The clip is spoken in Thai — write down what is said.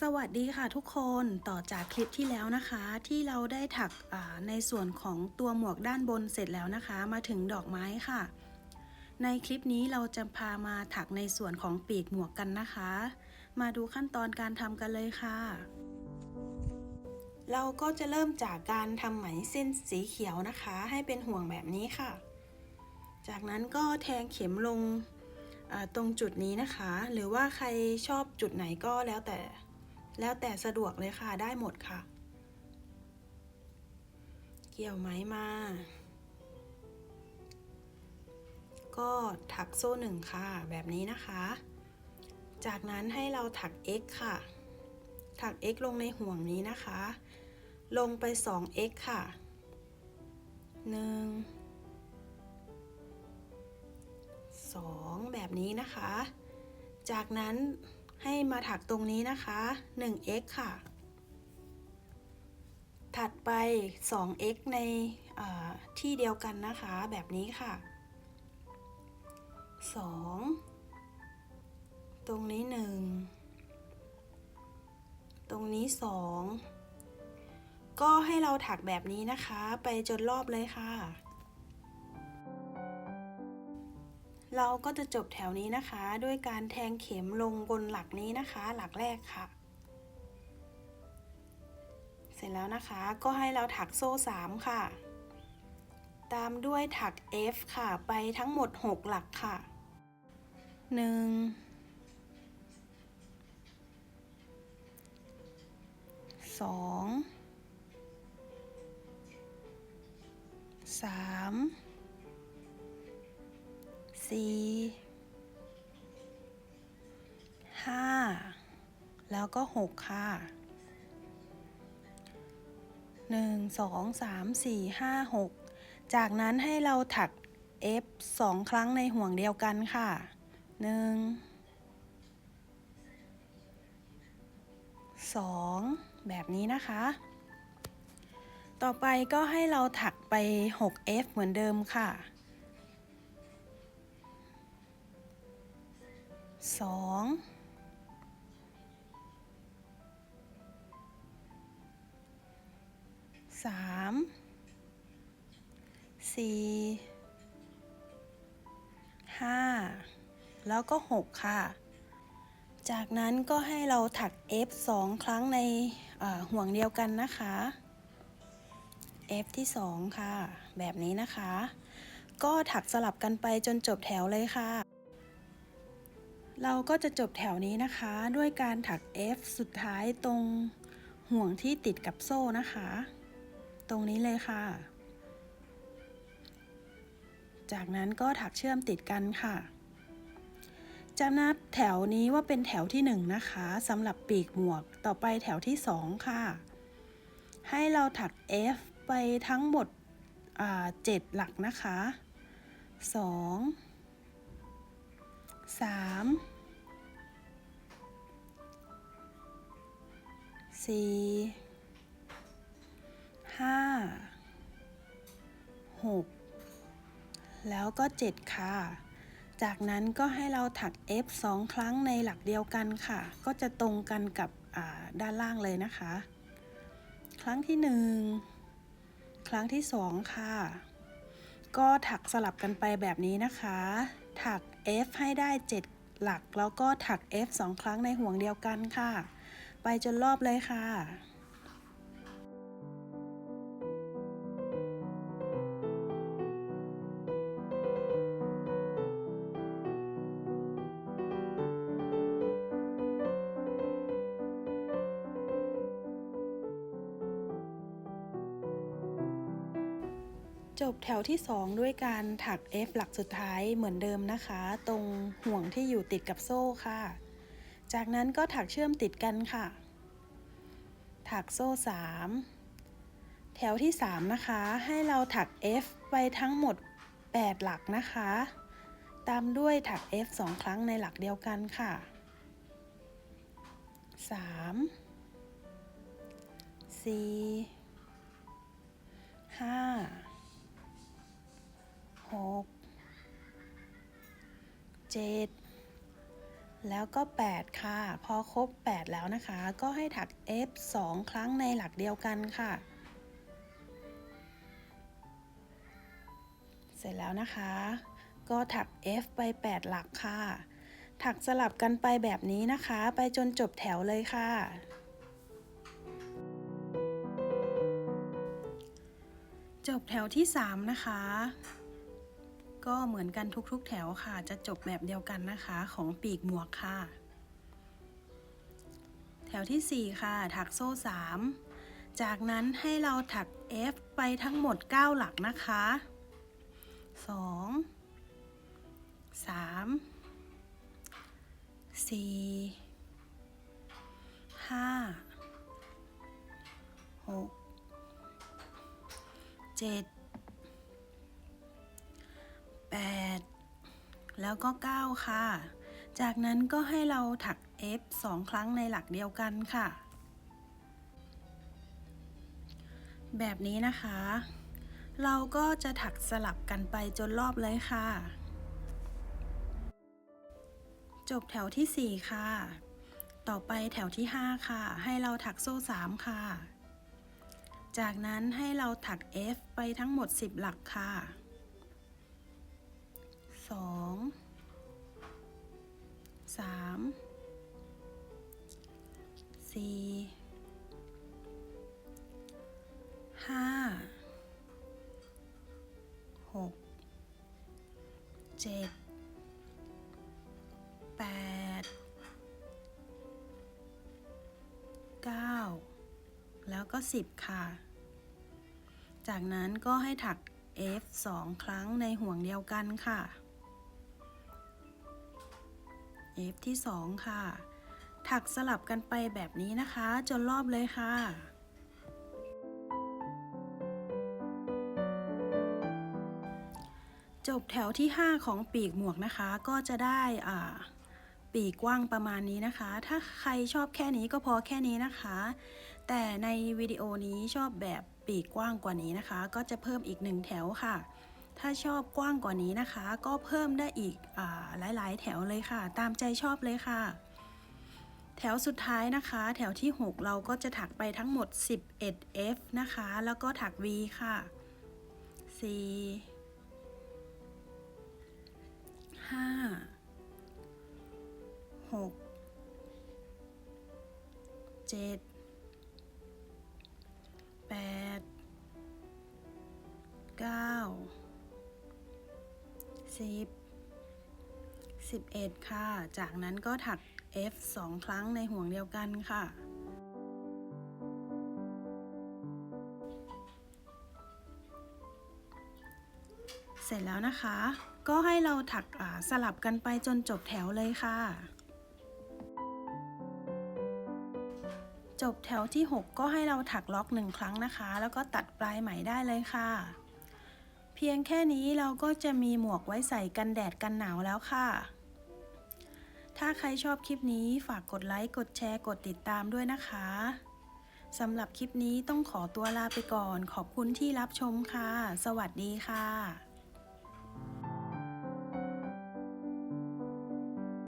สวัสดีค่ะทุกคนต่อจากคลิปที่แล้วนะคะ ที่เราได้ถักในส่วนของตัวหมวกด้านบนเสร็จแล้วนะคะ มาถึงดอกไม้ค่ะ ในคลิปนี้เราจะพามาถักในส่วนของปีกหมวกกันนะคะ มาดูขั้นตอนการทำกันเลยค่ะ เราก็จะเริ่มจากการทำไหมเส้นสีเขียวนะคะ ให้เป็นห่วงแบบนี้ค่ะ จากนั้นก็แทงเข็มลงตรงจุดนี้นะคะ หรือว่าใครชอบจุดไหนก็แล้วแต่ แล้วแต่สะดวกเลยค่ะ ได้หมดค่ะ เกี่ยวไหมมา ก็ถักโซ่หนึ่งค่ะ แบบนี้นะคะ จากนั้นให้เราถัก x ค่ะ ถัก x ลงในห่วงนี้นะคะ ลงไป 2x ค่ะ 1 2 แบบนี้นะคะ จากนั้น ให้มาถักตรงนี้นะคะ 1x ค่ะ ถัดไป 2x ในที่เดียวกันนะคะ แบบนี้ค่ะ 2 ตรงนี้ 1 ตรงนี้ 2 ก็ให้เราถักแบบนี้นะคะ ไปจนรอบเลยค่ะ เราก็จะจบแถวนี้นะคะ ด้วยการแทงเข็มลงบนหลักนี้นะคะ หลักแรกค่ะ เสร็จแล้วนะคะก็ให้เราถักโซ่ 3 ค่ะ ตามด้วยถัก F ค่ะ ไปทั้งหมด 6 หลักค่ะ 1 2 3 สี่ห้าแล้วก็หกค่ะหนึ่งสองสามสี่ห้าหกจากนั้นให้เราถัก F สองครั้งในห่วงเดียวกันค่ะหนึ่งสองแบบนี้นะคะ ต่อไปก็ให้เราถักไป 6F เหมือนเดิมค่ะ สองสามสี่ห้าแล้วก็หกค่ะ จากนั้นก็ให้เราถัก F สองครั้งในห่วงเดียวกันนะคะ F ที่สองค่ะ แบบนี้นะคะ ก็ถักสลับกันไปจนจบแถวเลยค่ะ เราก็จะจบแถวนี้นะคะ ด้วยการถัก F สุดท้ายตรงห่วงที่ติดกับโซ่นะคะ ตรงนี้เลยค่ะ จากนั้นก็ถักเชื่อมติดกันค่ะจำนับแถวนี้ว่าเป็นแถวที่ 1 นะคะสำหรับปีกหมวกต่อไปแถวที่ 2 ค่ะ ให้เราถัก F ไปทั้งหมดอ่า7หลักนะคะ 2 สามสี่ห้าหกแล้วก็เจ็ดค่ะ จากนั้นก็ให้เราถัก F สองครั้งในหลักเดียวกันค่ะ ก็จะตรงกันกับด้านล่างเลยนะคะ ครั้งที่หนึ่งครั้งที่สองค่ะ ก็ถักสลับกันไปแบบนี้นะคะ ถัก F ให้ได้ 7 หลัก แล้วก็ถัก F 2 ครั้งในห่วงเดียวกันค่ะ ไปจนรอบเลยค่ะ จบแถวที่ 2 ด้วยการถัก F หลักสุดท้ายเหมือนเดิมนะคะ ตรงห่วงที่อยู่ติดกับโซ่ค่ะ จากนั้นก็ถักเชื่อมติดกันค่ะ ถักโซ่ 3 แถวที่ 3 นะคะ ให้เราถัก F ไปทั้งหมด 8 หลักนะคะ ตามด้วยถัก F 2 ครั้งในหลักเดียวกันค่ะ 3 4 7 แล้วก็ 8 ค่ะ พอครบ 8 แล้วนะคะ ก็ให้ถัก F 2 ครั้งในหลักเดียวกันค่ะ เสร็จแล้วนะคะ ก็ถัก F ไป 8 หลักค่ะ ถักสลับกันไปแบบนี้นะคะ ไปจนจบแถวเลยค่ะจบแถวที่ 3 นะคะ ก็เหมือนกันทุกๆ แถวค่ะ จะจบแบบเดียวกันนะคะของปีกหมวกค่ะ แถวที่ 4 ค่ะ ถักโซ่ 3 จากนั้นให้เราถัก F ไปทั้งหมด 9 หลักนะคะ 2 3 4 5 6 7 แล้วก็ 9 ค่ะ จากนั้นก็ให้เราถัก F 2 ครั้งในหลักเดียวกันค่ะ แบบนี้นะคะ เราก็จะถักสลับกันไปจนรอบเลยค่ะ จบแถวที่ 4 ค่ะ ต่อไปแถวที่ 5 ค่ะ ให้เราถักโซ่ 3 ค่ะ จากนั้นให้เราถัก F ไปทั้งหมด 10 หลักค่ะ 2 3 4 5 6 7 8 9แล้วก็10ค่ะ จากนั้นก็ให้ถัก F 2 ครั้งในห่วงเดียวกันค่ะ F ที่ 2 ค่ะ ถักสลับกันไปแบบนี้นะคะ จนรอบเลยค่ะจบแถวที่ 5 ของปีกหมวกนะคะ ก็จะได้อ่าปีกกว้างประมาณนี้นะคะ ถ้าใครชอบแค่นี้ก็พอแค่นี้นะคะ แต่ในวิดีโอนี้ชอบแบบปีกกว้างกว่านี้นะคะ ก็จะเพิ่มอีกหนึ่งแถวค่ะ ถ้าชอบกว้างกว่านี้นะคะ ก็เพิ่มได้อีกอ่าหลาย ๆ แถวเลยค่ะ ตามใจชอบเลยค่ะ แถวสุดท้ายนะคะ แถวที่ 6 เราก็จะถักไปทั้งหมด 11 F นะคะ แล้วก็ถัก V ค่ะ4ห้าหกเจ็ดแปดเก้า สิบสิบเอ็ดค่ะ จากนั้นก็ถัก F สองครั้งในห่วงเดียวกันค่ะ เสร็จแล้วนะคะ ก็ให้เราถักสลับกันไปจนจบแถวเลยค่ะ จบแถวที่ 6 ก็ให้เราถักล็อกหนึ่งครั้งนะคะ แล้วก็ตัดปลายไหมได้เลยค่ะ เพียงแค่นี้เราก็จะมีหมวกไว้ใส่กันแดดกันหนาวแล้วค่ะ ถ้าใครชอบคลิปนี้ฝากกดไลค์ กดแชร์ กดติดตามด้วยนะคะสำหรับคลิปนี้ต้องขอตัวลาไปก่อน ขอบคุณที่รับชมค่ะ สวัสดีค่ะ